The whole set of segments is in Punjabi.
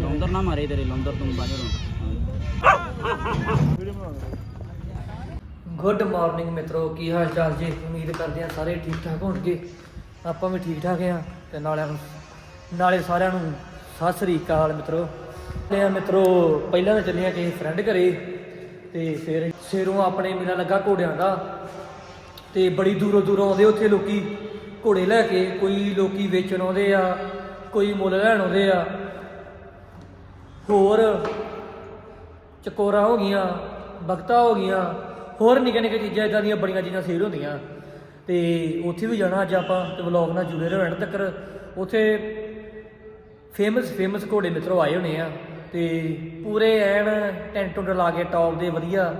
ਲੌਂਦਰ ਨਾ ਮਾਰੇ ਤੇਰੇ, ਲੌਂਦਰ ਤੂੰ ਬਾਜੋ ਗੁੱਡ ਮਾਰਨਿੰਗ ਮਿੱਤਰੋ, ਕੀ ਹਾਲ ਚਾਲ ਜੀ? ਉਮੀਦ ਕਰਦੇ ਆ ਸਾਰੇ ਠੀਕ ਠਾਕ ਹੋਣਗੇ। ਆਪਾਂ ਵੀ ਠੀਕ ਠਾਕ ਆ ਤੇ ਨਾਲਿਆਂ ਨੂੰ ਨਾਲੇ ਸਾਰਿਆਂ ਨੂੰ ਸਤਿ ਸ੍ਰੀ ਅਕਾਲ ਮਿੱਤਰੋ। ਤੇ ਮਿੱਤਰੋ, ਪਹਿਲਾਂ ਤਾਂ ਚੱਲੇ ਚੱਲੀਆਂ ਕਿਸੇ ਫਰੈਂਡ ਘਰੇ ਤੇ ਫਿਰ ਸ਼ੇਰੋਂ ਆਪਣੇ ਮੇਰਾ ਲੱਗਾ ਘੋੜਿਆਂ ਦਾ। ਤੇ ਬੜੀ ਦੂਰੋਂ ਦੂਰੋਂ ਆਉਂਦੇ ਉੱਥੇ ਲੋਕੀ ਘੋੜੇ ਲੈ ਕੇ, ਕੋਈ ਲੋਕੀ ਵੇਚਣ ਆਉਂਦੇ ਆ, ਕੋਈ ਮੁੱਲ ਲੈਣ ਆਉਂਦੇ ਆ। ਹੋਰ ਚਕੋਰਾ ਹੋ ਗਈਆਂ, ਬਖਤਾ ਹੋ ਗਈਆਂ, ਹੋਰ ਨਿੱਕੇ ਨਿੱਕੇ ਚੀਜ਼ਾਂ ਇਦਾਂ ਦੀਆਂ ਬੜੀਆਂ ਚੀਜ਼ਾਂ ਸੇਲ ਹੁੰਦੀਆਂ। ਤੇ ਉੱਥੇ ਵੀ ਜਾਣਾ ਅੱਜ ਆਪਾਂ ਤੇ ਵਲੌਗ ਨਾਲ ਜੁੜੇ ਰਹੋ ਤੱਕ ਉੱਥੇ ਫੇਮਸ ਫੇਮਸ ਘੋੜੇ ਮਿੱਤਰੋ ਆਏ ਹੋਣੇ ਆ ਤੇ ਪੂਰੇ ਐਨ ਟੈਂਟ ਟੁੰਟ ਲਾ ਕੇ ਟੌਪ ਦੇ ਵਧੀਆ।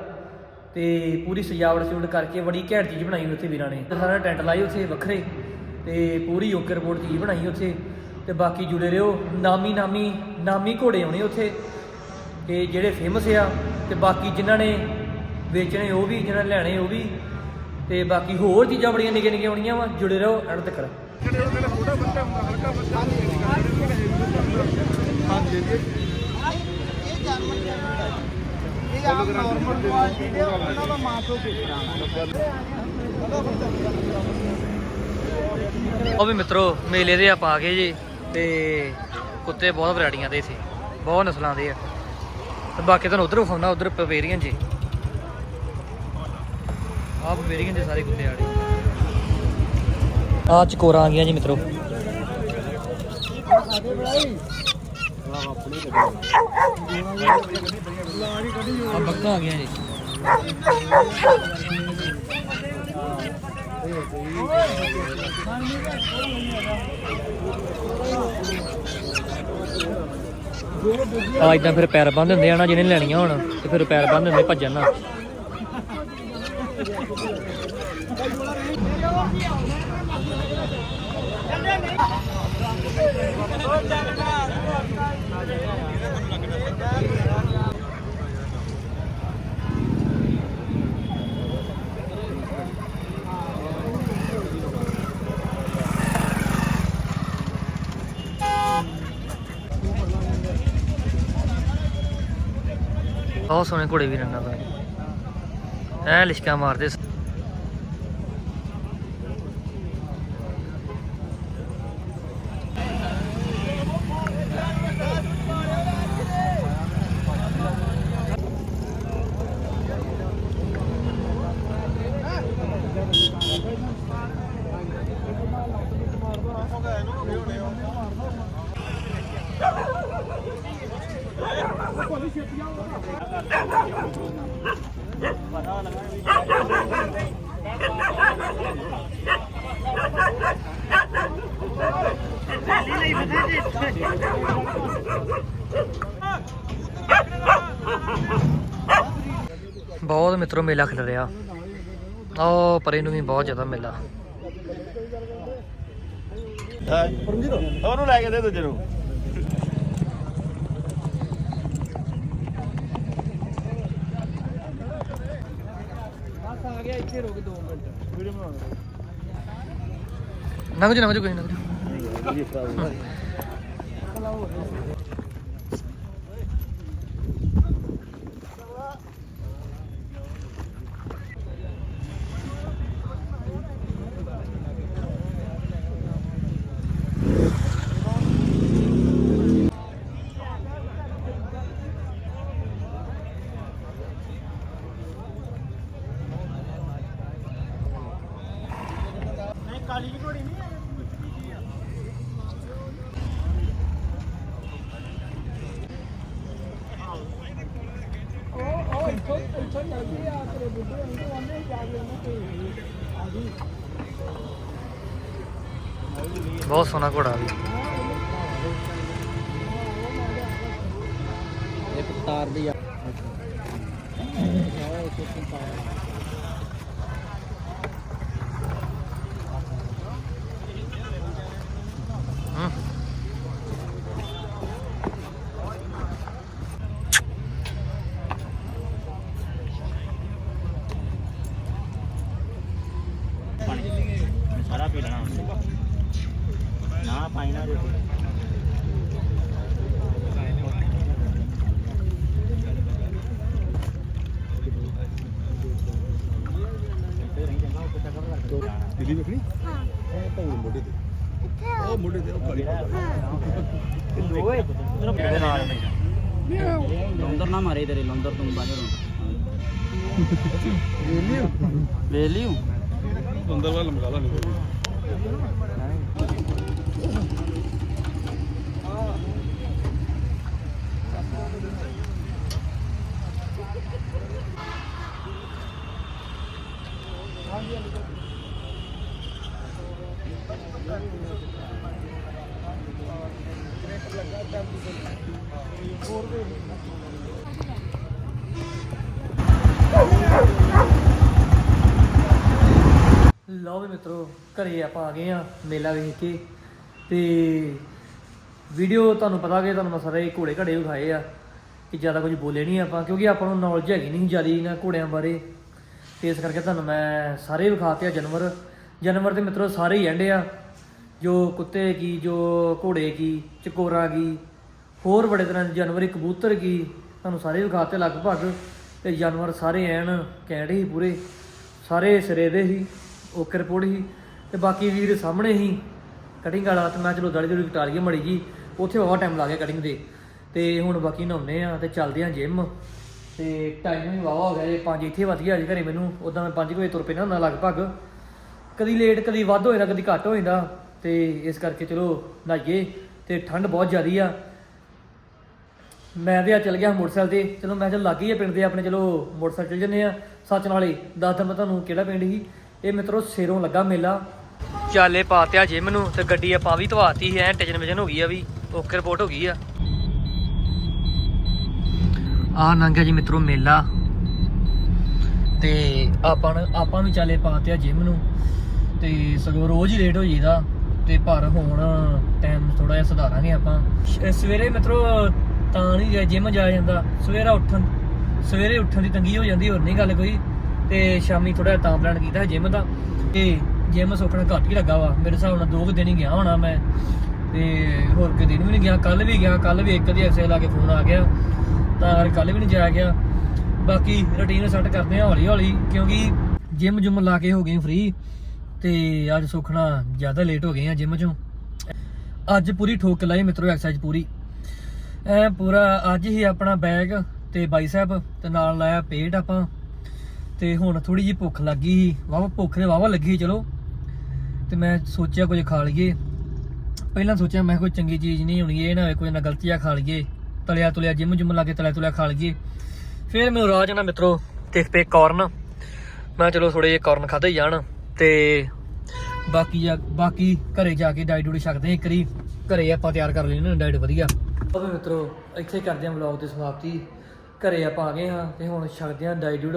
ਤੇ ਪੂਰੀ ਸਜਾਵਟ ਸਜੂਟ ਕਰਕੇ ਬੜੀ ਘੈਂਟ ਚੀਜ਼ ਬਣਾਈ ਉੱਥੇ ਵੀਰਾਂ ਨੇ। ਤੇ ਸਾਰਾ ਟੈਂਟ ਲਾਈ ਉੱਥੇ ਵੱਖਰੇ ਤੇ ਪੂਰੀ ਓਕੇ ਰਿਪੋਰਟ ਚੀਜ਼ ਬਣਾਈ ਉੱਥੇ ਤੇ ਬਾਕੀ ਜੁੜੇ ਰਹੋ, ਨਾਮੀ ਨਾਮੀ ਨਾਮੀ ਘੋੜੇ ਆਉਣੇ ਉੱਥੇ ਤੇ ਜਿਹੜੇ ਫੇਮਸ ਆ ਤੇ ਬਾਕੀ ਜਿਨ੍ਹਾਂ ਨੇ ਵੇਚਣੇ ਉਹ ਵੀ, ਜਿਨ੍ਹਾਂ ਨੇ ਲੈਣੇ ਉਹ ਵੀ ਤੇ ਬਾਕੀ ਹੋਰ ਚੀਜ਼ਾਂ ਬੜੀਆਂ ਨਿੱਕੀਆਂ ਨਿੱਕੀਆਂ ਆਉਣੀਆਂ ਵਾ, ਜੁੜੇ ਰਹੋ, ਐਂਡ ਤੱਕ ਇਹ ਆਮ ਨਾਰਮਲ ਕੁਆਲਿਟੀ ਦੇ ਉਹਨਾਂ ਦਾ ਮਾਸੋ ਉਹ ਵੀ ਮਿੱਤਰੋ, ਮੇਲੇ ਦੇ ਆ ਪਾ ਗਏ ਜੀ ਤੇ ਕੁੱਤੇ ਬਹੁਤ ਵੈਰਾਈਟੀਆਂ ਦੇ ਸੀ, ਬਹੁਤ ਨਸਲਾਂ ਦੇ ਆ। ਤੇ ਬਾਕੀ ਤੁਹਾਨੂੰ ਉਧਰ ਵਿਖਾਉਣਾ, ਉਧਰ ਪਵੇਰੀਅਨ ਜੀ। ਆਹ ਪਵੇਰੀਅਨ ਦੇ ਸਾਰੇ ਕੁੱਤੇ ਆੜੇ ਆ ਚਕੋਰਾਂ ਆ ਗਈਆਂ ਜੀ ਮਿੱਤਰੋ। ਆ ਬੱਕਾ ਆ ਗਈਆਂ ਜੀ। ਆ ਇਦਾਂ ਫਿਰ ਪੈਰ ਬੰਨ ਦਿੰਦੇ ਆ ਨਾ, ਜਿਹਨੇ ਲੈਣੀਆਂ ਹੋਣ, ਤੇ ਫਿਰ ਪੈਰ ਬੰਨ ਦਿੰਦੇ ਭੱਜਣ ਨਾ ਬਹੁਤ ਸੋਹਣੇ ਘੋੜੇ ਵੀ ਰੰਗਾਂ ਤੋਂ ਐ ਲਿਸ਼ਕਾ ਮਾਰਦੇ ਬਹੁਤ ਮਿੱਤਰੋ ਮੇਲਾ ਖਿਲ ਰਿਹਾ। ਆਹ ਪਰੇ ਨੂੰ ਵੀ ਬਹੁਤ ਜ਼ਿਆਦਾ ਮੇਲਾ। ਉਹਨੂੰ ਲੈ ਕੇ ਦੇ ਦੂਜੇ ਨੂੰ। ਆ ਗਿਆ ਇੱਥੇ ਰੁਕ 2 ਮਿੰਟ ਵੀਡੀਓ ਬਣਾਉਣਾ ਨੰਗ ਜੀ ਨੰਗ ਜੀ ਕੋਈ ਨੰਗ ਜੀ ਕਾਲੀ ਦੀ ਘੋੜੀ ਨਹੀਂ ਉਹ ਉਹ ਇੱਥੋਂ ਇੱਥੋਂ ਚੱਲਦੀ ਆ ਤੇਰੇ ਬੁੱਢੇ ਨੂੰ ਉਹਨੇ ਜਾ ਕੇ ਉਹਨੇ ਭੇਜੀ ਆ ਗਈ ਬਹੁਤ ਸੋਹਣਾ ਘੋੜਾ ਵੀ। ਇੱਕ ਤਾਰ ਦੀ ਆ। ਹੂੰ ਚਾਹ ਪੀ ਲੈਣਾ ਨਾ ਪਾਈ ਨਾ ਰੋਟੀ ਦਿੱਲੀ ਵੇਖਣੀ? ਹਾਂ। ਇਹ ਤਾਂ ਉਹ ਮੋਢੇ ਤੇ। ਉਹ ਮੋਢੇ ਤੇ ਉਹ ਕਾਲੀ ਓਏ ਕਿਹੜੇ ਨਾਲ ਲੰਦਰ ਨਾ ਮਾਰੇ ਤੇਰੇ ਲੰਦਰ ਤੂੰ ਬਾਜਰ ਵੇ ਲਿਓ ਅੰਦਰ ਵਾਲਾ ਲਮਕਾ ਲਾ ਨਹੀਂ ਲਓ ਵੀ ਮਿੱਤਰੋ, ਘਰੇ ਆਪਾਂ ਆ ਗਏ ਆ ਮੇਲਾ ਵੇਖ ਕੇ। ਤੇ ਵੀਡੀਓ ਤੁਹਾਨੂੰ ਪਤਾ ਕਿ ਤੁਹਾਨੂੰ ਮੈਂ ਸਾਰੇ ਘੋੜੇ ਘੜੇ ਵਿਖਾਏ ਆ ਕਿ ਜ਼ਿਆਦਾ ਕੁਝ ਬੋਲੇ ਨਹੀਂ ਆਪਾਂ, ਕਿਉਂਕਿ ਆਪਾਂ ਨੂੰ ਨੌਲੇਜ ਹੈਗੀ ਨਹੀਂ ਜ਼ਿਆਦਾ ਇਹਨਾਂ ਘੋੜਿਆਂ ਬਾਰੇ। ਤੇ ਇਸ ਕਰਕੇ ਤੁਹਾਨੂੰ ਮੈਂ ਸਾਰੇ ਵਿਖਾਤੇ ਆ ਜਾਨਵਰ। ਜਾਨਵਰ ਦੇ ਮਿੱਤਰੋ ਸਾਰੇ ਹੀ ਐਂਡੇ ਆ। ਜੋ ਕੁੱਤੇ ਕੀ, ਜੋ ਘੋੜੇ ਕੀ, ਚਕੋਰਾ ਕੀ, ਹੋਰ ਬੜੇ ਤਰ੍ਹਾਂ ਦੇ ਜਾਨਵਰ ਕਬੂਤਰ ਕੀ, ਤੁਹਾਨੂੰ ਸਾਰੇ ਵਿਖਾਤੇ ਲਗਭਗ। ਤੇ ਜਾਨਵਰ ਸਾਰੇ ਐਨ ਕੈਂਡ ਹੀ ਪੂਰੇ। ਸਾਰੇ ਸਿਰੇ ਦੇ ਹੀ। ਓਕੇ ਰਿਪੋਰਟ ਹੀ ਤੇ ਬਾਕੀ ਵੀਰ ਸਾਹਮਣੇ ਹੀ ਕਟਿੰਗ ਵਾਲਾ ਤੇ ਮੈਂ ਚਲੋ ਦਾੜੀ ਦੂੜੀ ਕਟਾ ਲਈਏ ਮੜੀ ਜੀ ਉੱਥੇ ਬਹੁਤ ਟਾਈਮ ਲੱਗ ਗਿਆ ਕਟਿੰਗ ਦੇ ਤੇ ਹੁਣ ਬਾਕੀ ਨਹਾਉਂਦੇ ਆ ਤੇ ਚੱਲਦੇ ਆ ਜਿਮ ਤੇ ਟਾਈਮ ਵੀ ਵਾਵਾ ਹੋ ਗਿਆ ਜੇ 5 ਇੱਥੇ ਵੱਜ ਗਿਆ ਅੱਜ ਘਰੇ ਮੈਨੂੰ ਉਦਾਂ ਮੈਂ 5 ਵਜੇ ਤੁਰ ਪੈਣਾ ਹੁੰਦਾ ਲਗਭਗ। ਕਦੀ ਲੇਟ ਕਦੀ ਵੱਧ ਹੋ ਜਾਂਦਾ, ਕਦੀ ਘੱਟ ਹੋ ਜਾਂਦਾ ਤੇ ਇਸ ਕਰਕੇ ਚਲੋ ਨਹਾਈਏ ਤੇ ਠੰਡ ਬਹੁਤ ਜ਼ਿਆਦੀ ਆ। ਮੈਂ ਤੇ ਆ ਚੱਲ ਗਿਆ ਮੋਟਰਸਾਈਕਲ ਤੇ, ਚਲੋ ਮੈਂ ਚੱਲ ਲੱਗ ਹੀ ਆ ਪਿੰਡ ਦੇ ਆਪਣੇ, ਚਲੋ ਮੋਟਰਸਾਈਕਲ ਚੱਲ ਜੰਨੇ ਆ। ਸੱਚ ਨਾਲੇ ਦੱਸਦਾ ਮੈਂ ਤੁਹਾਨੂੰ ਕਿਹੜਾ ਪਿੰਡ ਸੀ। ਇਹ ਮਿੱਤਰੋ ਸੇਰੋਂ ਲੱਗਾ ਮੇਲਾ। ਚਾਲੇ ਪਾਤਿਆ ਜਿਮ ਨੂੰ ਤੇ ਗੱਡੀ ਆਪਾਂ ਵੀ ਧਵਾਤੀ ਐ ਟਿਜਨ ਵਿਜਨ ਹੋ ਗਈ ਆ ਵੀ ਓਕੇ ਰਿਪੋਰਟ ਹੋ ਗਈ ਆ। ਆ ਨੰਗਾ ਜੀ ਮਿੱਤਰੋ ਮੇਲਾ। ਤੇ ਆਪਾਂ ਆਪਾਂ ਵੀ ਚਾਲੇ ਪਾਤਿਆ ਜਿਮ ਨੂੰ। ਤੇ ਸਗੋਂ ਰੋਜ਼ ਹੀ ਲੇਟ ਹੋ ਜੀਦਾ ਤੇ ਪਰ ਹੁਣ ਟਾਈਮ ਥੋੜਾ ਜਿਹਾ ਸੁਧਾਰਾਂਗੇ ਆਪਾਂ। ਸਵੇਰੇ ਮਿੱਤਰੋ, ਤਾਂ ਨਹੀਂ ਜਿਮ ਜਾਇਆ ਜਾਂਦਾ, ਸਵੇਰਾ ਉੱਠਣ ਸਵੇਰੇ ਉੱਠਣ ਦੀ ਤੰਗੀ ਹੋ ਜਾਂਦੀ, ਹੋਰ ਨਹੀਂ ਗੱਲ ਕੋਈ। ਤੇ ਸ਼ਾਮੀ ਥੋੜਾ ਤਾਂ ਪਲਾਨ ਕੀਤਾ ਜਿਮ ਦਾ ਤੇ ਜਿਮ ਸੋਕਣਾ ਘੱਟ ਹੀ ਲੱਗਾ ਵਾ। ਮੇਰੇ ਹਿਸਾਬ ਨਾਲ ਦੋ ਕੁ ਦਿਨ ਹੀ ਗਿਆ ਹੋਣਾ ਮੈਂ। ਤੇ ਹੋਰ ਕਿ ਦਿਨ ਵੀ ਨਹੀਂ ਗਿਆ। ਕੱਲ ਵੀ ਗਿਆ ਕੱਲ ਵੀ ਇੱਕ ਦੀ ਐਕਸਰਸਾਈਜ਼ ਲਾ ਕੇ ਫੋਨ ਆ ਗਿਆ। ਤਾਂ ਕੱਲ ਵੀ ਨਹੀਂ ਜਾਇਆ ਗਿਆ। ਬਾਕੀ ਰੁਟੀਨ ਸੈੱਟ ਕਰਦੇ ਆ ਹੌਲੀ ਹੌਲੀ ਕਿਉਂਕਿ ਜਿਮ ਜੁਮ ਲਾ ਕੇ ਹੋ ਗਏ ਫ੍ਰੀ ਤੇ ਅੱਜ ਸੁਖਣਾ ਜ਼ਿਆਦਾ ਲੇਟ ਹੋ ਗਏ ਆ ਜਿਮ ਚੋਂ। ਅੱਜ ਪੂਰੀ ਠੋਕ ਲਾਈ ਮਿੱਤਰੋ ਐਕਸਰਸਾਈਜ਼ ਪੂਰੀ। ਐ ਪੂਰਾ ਅੱਜ ਹੀ ਆਪਣਾ ਬੈਗ ਤੇ ਬਾਈਸੈਪ ਤੇ ਨਾਲ ਲਾਇਆ ਪੇਟ ਆਪਾਂ। ਤੇ ਹੁਣ ਥੋੜੀ ਜਿਹੀ ਭੁੱਖ ਲੱਗੀ ਵਾਵਾ ਭੁੱਖ ਤੇ ਵਾਵਾ ਲੱਗੀ ਚਲੋ। ਤੇ ਮੈਂ ਸੋਚਿਆ ਕੁਝ ਖਾ ਲਈਏ। ਪਹਿਲਾਂ ਸੋਚਿਆ, ਮੈਂ ਕੋਈ ਚੰਗੀ ਚੀਜ਼ ਨਹੀਂ ਹੋਣੀ, ਇਹ ਨਾ ਹੋਵੇ ਕੋਈ ਨਾ ਗਲਤੀਆਂ ਖਾ ਲਈਏ। ਤਲਿਆ ਤੁਲਿਆ ਜਿਮ ਜਿਮ ਲਾ ਕੇ ਤਲਿਆ ਤੁਲਿਆ ਖਾ ਲਈਏ। ਫਿਰ ਮੈਨੂੰ ਰਾਜ ਨਾ ਮਿੱਤਰੋ ਦੇਖ ਪਏ ਕਾਰਨ। ਮੈਂ ਚਲੋ ਥੋੜੇ ਜਿਹੇ ਕਾਰਨ ਖਾਦੇ ਜਾਣ। ਤੇ ਬਾਕੀ ਜਾ, ਬਾਕੀ ਘਰੇ ਜਾ ਕੇ ਡਾਈਟ ਡੂਟ ਛਕਦੇ ਹਾਂ ਇੱਕ ਵਾਰੀ। ਘਰੇ ਆਪਾਂ ਤਿਆਰ ਕਰ ਲੈਣਾ ਡਾਈਟ ਵਧੀਆ। ਉਹ ਮਿੱਤਰੋ, ਇੱਥੇ ਕਰਦੇ ਹਾਂ ਵਲੌਗ ਦੀ ਸਮਾਪਤੀ। ਘਰੇ ਆਪਾਂ ਆ ਗਏ ਹਾਂ ਤੇ ਹੁਣ ਛਕਦੇ ਹਾਂ ਡਾਈਟ ਡੂਟ।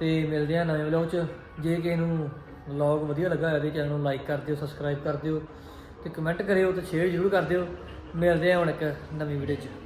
ਤੇ ਮਿਲਦੇ ਹਾਂ ਨਵੇਂ ਵਲੌਗ 'ਚ। ਜੇ ਕਿਸੇ ਨੂੰ ਵਲੌਗ ਵਧੀਆ ਲੱਗਾ ਹੋਵੇ ਚੈਨਲ ਨੂੰ ਲਾਈਕ ਕਰ ਦਿਓ ਸਬਸਕ੍ਰਾਈਬ ਕਰ ਦਿਓ ਤੇ ਕਮੈਂਟ ਕਰਿਓ ਤੇ ਸ਼ੇਅਰ ਜ਼ਰੂਰ ਕਰ ਦਿਓ। ਮਿਲਦੇ ਹਾਂ ਹੁਣ ਇੱਕ ਨਵੀਂ ਵੀਡੀਓ 'ਚ।